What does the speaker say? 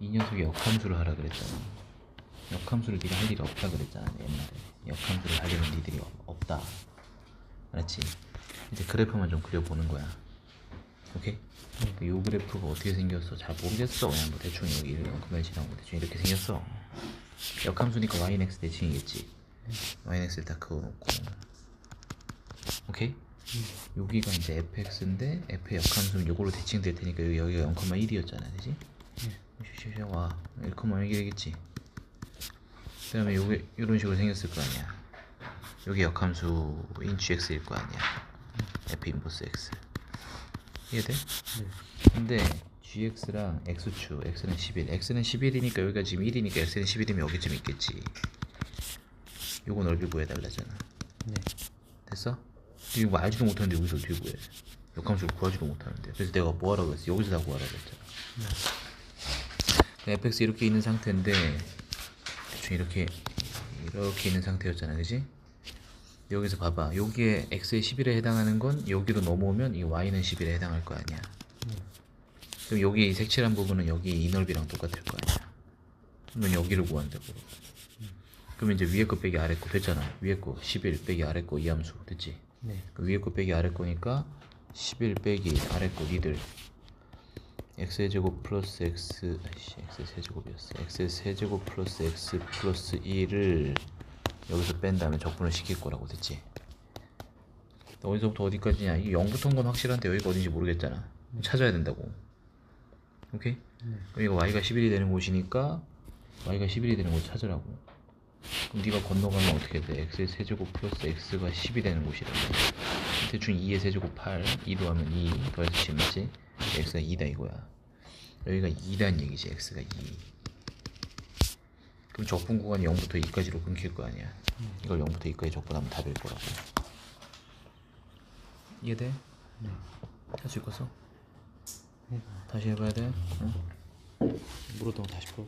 이 녀석이 역함수를 하라 그랬잖아. 역함수를 네가 할 일이 없다 그랬잖아 옛날에. 역함수를 하려면 니들이 없- 없다. 알았지? 이제 그래프만 좀 그려보는 거야. 오케이? 이 그래프가 어떻게 생겼어? 잘 모르겠어. 그냥 뭐 대충 여기 이만큼만 지나고 대충 이렇게 생겼어. 역함수니까 y x 대칭이겠지. y x를 다 그어놓고. 오케이? 여기가 이제 fx인데 f의 역함수는 요걸로 대칭될 테니까 여기 여기가 0,1이었잖아, 그지? 슈슈슈 와 1,1이 되겠지. 그 다음에 요게 이런 식으로 생겼을 거 아니야. 여기 역함수인 gx일 거 아니야. f 인버스 x. 이해돼? 근데 gx랑 x축 x는 11, x는 11이니까 여기가 지금 1이니까 x는 11이면 여기쯤 있겠지. 요거 넓이 구해달라잖아. 네. 됐어? 이거 뭐 알지도 못하는데 여기서 어떻게 구해? 역함수를 구하지도 못하는데 그래서 내가 뭐 하라고 했어? 여기서 다 구하라고 했잖아 네. Fx 이렇게 있는 상태인데 대충 이렇게 이렇게 있는 상태였잖아 그지? 여기서 봐봐. 여기에 x의 11에 해당하는 건 여기로 넘어오면 이 y는 11에 해당할 거 아니야. 그럼 여기 이 색칠한 부분은 여기 이 넓이랑 똑같을 거 아니야. 그러면 여기를 구한다고. 그러면 이제 위에 거 빼기 아래 거 됐잖아. 위에 거 11 빼기 아래 거 이 함수. 됐지? 네. 그 위에 거 빼기 아래 거니까 11 빼기 아래 거 니들 x의 제곱 플러스 x 아씨 x의 세제곱이었어. X의 세제곱 플러스 x 플러스 1을 여기서 뺀 다음에 적분을 시킬 거라고 됐지. 어디서부터 어디까지냐? 이게 0부터 온건 확실한데 여기가 어딘지 모르겠잖아. 찾아야 된다고. 오케이? 그럼 이거 y가 11이 되는 곳이니까 y가 11이 되는 곳 찾으라고. 그럼 네가 건너가면 어떻게 돼? x의 세제곱 플러스 x가 10이 되는 곳이라고. 대충 2의 세제곱 8 2도 하면 2 더해서 10 맞지? X가 2다 이거야 여기가 2란 얘기지 x가 2 그럼 적분 구간이 0부터 2까지로 끊길 거 아니야 이걸 0부터 2까지 적분하면 답일 거라고 이해돼? 네. 할 수 있겠어? 네. 다시 해봐야 돼? 응? 물어도 다시 풀어.